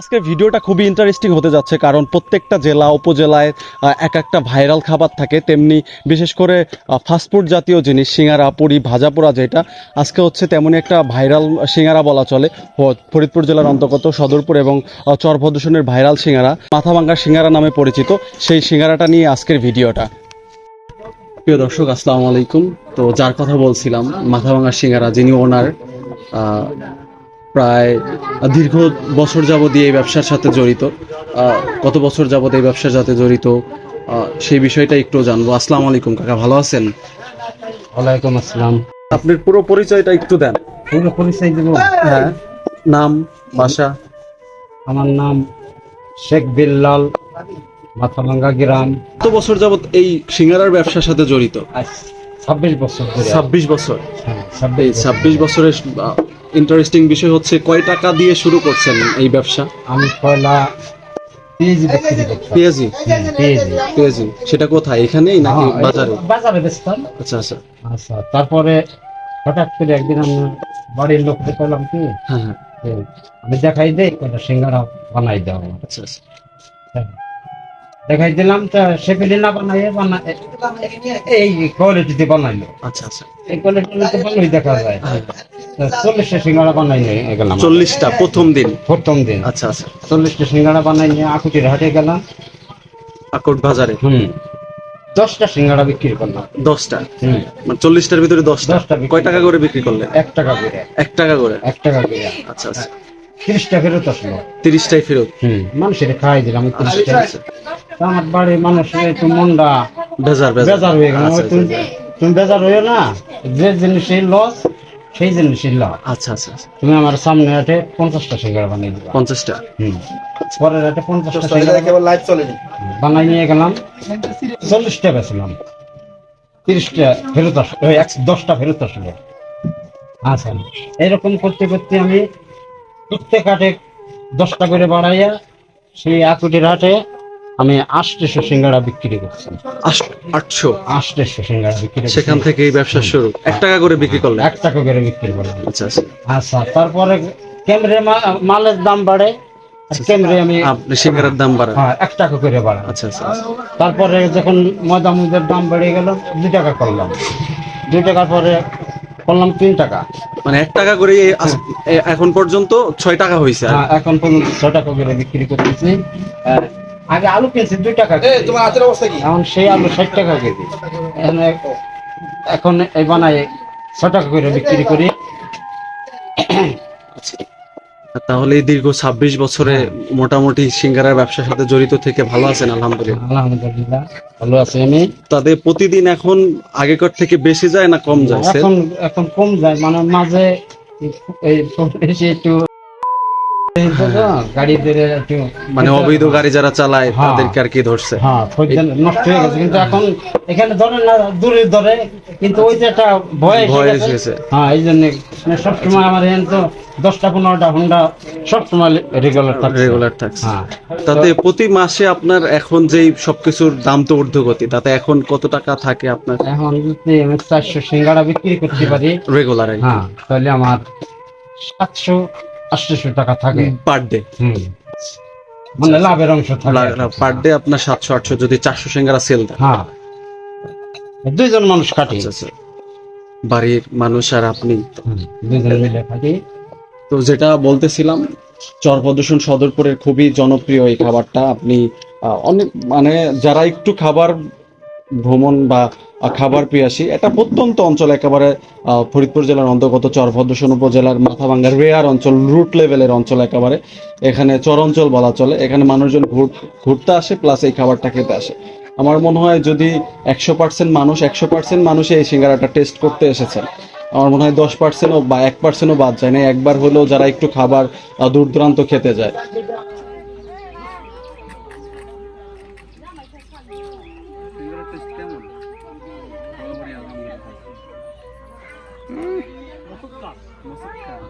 আজকের ভিডিওটা খুবই ইন্টারেস্টিং হতে যাচ্ছে, কারণ প্রত্যেকটা জেলা, উপজেলায় এক একটা ভাইরাল খাবার থাকে, তেমনি বিশেষ করে ফাস্টফুড জাতীয় জিনিস, সিঙ্গারা, পুরি, ভাজাপোড়া যেটা, আজকে হচ্ছে তেমনই একটা ভাইরাল সিঙ্গারা বলা চলে। ফরিদপুর জেলার অন্তর্গত সদরপুর এবং চরভদ্রসনের ভাইরাল সিঙ্গারা, মাথাভাঙ্গা সিঙ্গারা নামে পরিচিত, সেই সিঙ্গারাটা নিয়ে আজকের ভিডিওটা। প্রিয় দর্শক আসসালামু আলাইকুম। তো যার কথা বলছিলাম মাথাভাঙ্গা সিঙ্গারা যিনি ওনার প্রায় দীর্ঘ বছর যাবৎ এই ব্যবসার সাথে জড়িত কত বছর যাবত এই ব্যবসার সাথে জড়িত সেই বিষয়টা একটু জানব। আসসালামু আলাইকুম কাকা ভালো আছেন? ওয়ালাইকুম আসসালাম। আপনার পুরো পরিচয়টা একটু দেন। পুরো পরিচয় দেব? হ্যাঁ নাম বাসা। আমার নাম শেখ বিল্লাল মাথাভাঙ্গা গ্রাম। কত বছর যাবৎ এই সিঙ্গারার ব্যবসার সাথে জড়িত? আজ ছাব্বিশ বছর ধরে। ছাব্বিশ বছর? হ্যাঁ, এই ছাব্বিশ বছর। ছাব্বিশ বছরের ইন্টারেস্টিং বিষয় হচ্ছে কয় টাকা দিয়ে শুরু করছেন এই ব্যবসা? আমি পয়লা পেঁয়াজি বিক্রি করতাম পেঁয়াজি হুম, পেঁয়াজি পেঁয়াজি সেটা কোথায়? এখানেই নাকি হ্যাঁ, বাজারে? বাজারে বেচতাম। আচ্ছা আচ্ছা। আচ্ছা তারপরে হঠাৎ করে একদিন আমি বাড়ির লোককে বললাম কি হ্যাঁ হ্যাঁ। যে, আমি দেখাই দেই কটা সিঙ্গারা বানাই দাও। আচ্ছা আচ্ছা। হ্যাঁ। দেখাই দিলাম সে না বানাই বানা এই কোয়ালিটিতে বানাইলো। আচ্ছা আচ্ছা। এই ভালোই দেখা যায়। হ্যাঁ। চল্লিশটা সিঙ্গাড়া বানাই নিয়ে গেলাম। চল্লিশটা প্রথম দিন? প্রথম দিন। আচ্ছা আচ্ছা। চল্লিশটা সিঙ্গাড়া বানাই নিয়ে আকুটির হাটে গেলাম। আকট বাজারে? হুম। দশটা সিঙ্গাড়া বিক্রি করলাম। দশটা? হুম। মানে চল্লিশটার ভিতরে দশটা? দশটা কয় টাকা করে বিক্রি করলেন? এক টাকা করে। এক টাকা করে? এক টাকা করে। আচ্ছা আচ্ছা। তিরিশটা ফেরত আসলো। তিরিশটাই ফেরত? হুম মানুষের খাই দিলাম তিরিশটা। আচ্ছা, আমার বাড়ির মানুষের একটু মনটা বেজার বেজার। হয়ে গেল। আচ্ছা, তুমি তুমি বেজার হয়ে না যে জিনিসের লস সেই জিনিসের লাভ আচ্ছা আচ্ছা আচ্ছা। তুমি আমার সামনে হাটে পঞ্চাশটা সিঙ্গাড়া বানিয়ে দিবা। পঞ্চাশটা? হুম। পরের হাটে পঞ্চাশটা সিঙ্গাড়া বানাই নিয়ে গেলাম। চল্লিশটা বেছিলাম তিরিশটা ফেরত আসলো ওই এক দশটা ফেরত আসলো। আচ্ছা এরকম করতে করতে আমি প্রত্যেক হাটে দশটা করে বাড়াইয়া সেই আকুটির হাটে আমি আষ্টশো সিঙ্গাড়া বিক্রি করছি। আটশো? আষ্টশো সিঙ্গাড়া বিক্রি সেখান থেকে এই ব্যবসা শুরু। এক টাকা করে বিক্রি করলেন? এক টাকা করে বিক্রি করলাম। আচ্ছা আচ্ছা। আচ্ছা তারপরে ক্যামেরে মালের দাম বাড়ে। আর ক্যামেরে আমি আপনি সিঙ্গারের দাম বাড়ান হ্যাঁ এক টাকা করে বাড়াই আচ্ছা আচ্ছা আচ্ছা। তারপরে যখন ময়দা মুদের দাম বেড়ে গেল দুই টাকা করলাম। দুই টাকার পরে করলাম তিন টাকা। মানে এক টাকা করে এখন পর্যন্ত ছয় টাকা হয়েছে হ্যাঁ, এখন পর্যন্ত ছ টাকা করে বিক্রি করতেছি আগে আলু কিনছি দুই টাকা। তোমার হাতের অবস্থা কি? এখন সেই আলু ষাট টাকা কেজি। এখন এখন এই বানাই ছ টাকা করে বিক্রি করি। তাহলে এই দীর্ঘ ছাব্বিশ বছরে মোটামুটি সিঙ্গারার ব্যবসার সাথে জড়িত থেকে ভালো আছেন আলহামদুলিল্লাহ। আলহামদুলিল্লাহ ভালো আছে আমি। তাদের প্রতিদিন এখন আগেকার থেকে বেশি যায় না কম যায় এখন এখন কম যায় মানে মাঝে এই একটু মানে অবৈধ গাড়ি যারা চালায় হ্যাঁ। তাদেরকে আর কি ধরছে? হ্যাঁ নষ্ট হয়ে গেছে। কিন্তু এখন এখানে ধরে না দূরে ধরে কিন্তু ওই যে একটা ভয় এসে গেছে। হ্যাঁ এই জন্য মানে সবসময় আমার এখানে তো দশটা পনেরোটা হোন্ডা সবসময় রেগুলার থাকে রেগুলার থাকছে। হ্যাঁ। তাতে প্রতি মাসে আপনার এখন যেই সবকিছুর দাম তো ঊর্ধ্বগতি তাতে এখন কত টাকা থাকে আপনার? এখন যদি আমি চারশো সিঙ্গাড়া বিক্রি করতে পারি রেগুলার হ্যাঁ তাহলে আমার সাতশো আটশো টাকা থাকে। পার ডে মানে লাভের অংশ থাকে। পার ডে আপনার সাতশো আটশো যদি চারশো সিঙ্গারা সেল হ্যাঁ। দুইজন মানুষ কাটি। আচ্ছা আচ্ছা। বাড়ির মানুষ আর আপনি। দুইজন মিলে কাটি। তো যেটা বলতেছিলাম চর প্রদূষণ সদরপুরের খুবই জনপ্রিয় এই খাবারটা। আপনি অনেক মানে যারা একটু খাবার ভ্রমণ বা খাবার পিয়াসী, এটা প্রত্যন্ত অঞ্চল, একেবারে ফরিদপুর জেলার অন্তর্গত চরভদ্রসন উপজেলার মাথাভাঙ্গার রেয়ার অঞ্চল, রুট লেভেলের অঞ্চল একেবারে। এখানে চর অঞ্চল বলা চলে। এখানে মানুষজন ঘুর- ঘুরতে আসে, প্লাস এই খাবারটা খেতে আসে। আমার মনে হয় যদি একশো পার্সেন্ট মানুষ, একশো পার্সেন্ট মানুষ এই সিঙ্গারাটা টেস্ট করতে এসেছেন আমার মনে হয় দশ পার্সেন্টও বা এক পার্সেন্টও বাদ যায় না। একবার হলেও যারা একটু খাবার দূর দূরান্ত খেতে যায়। 你们想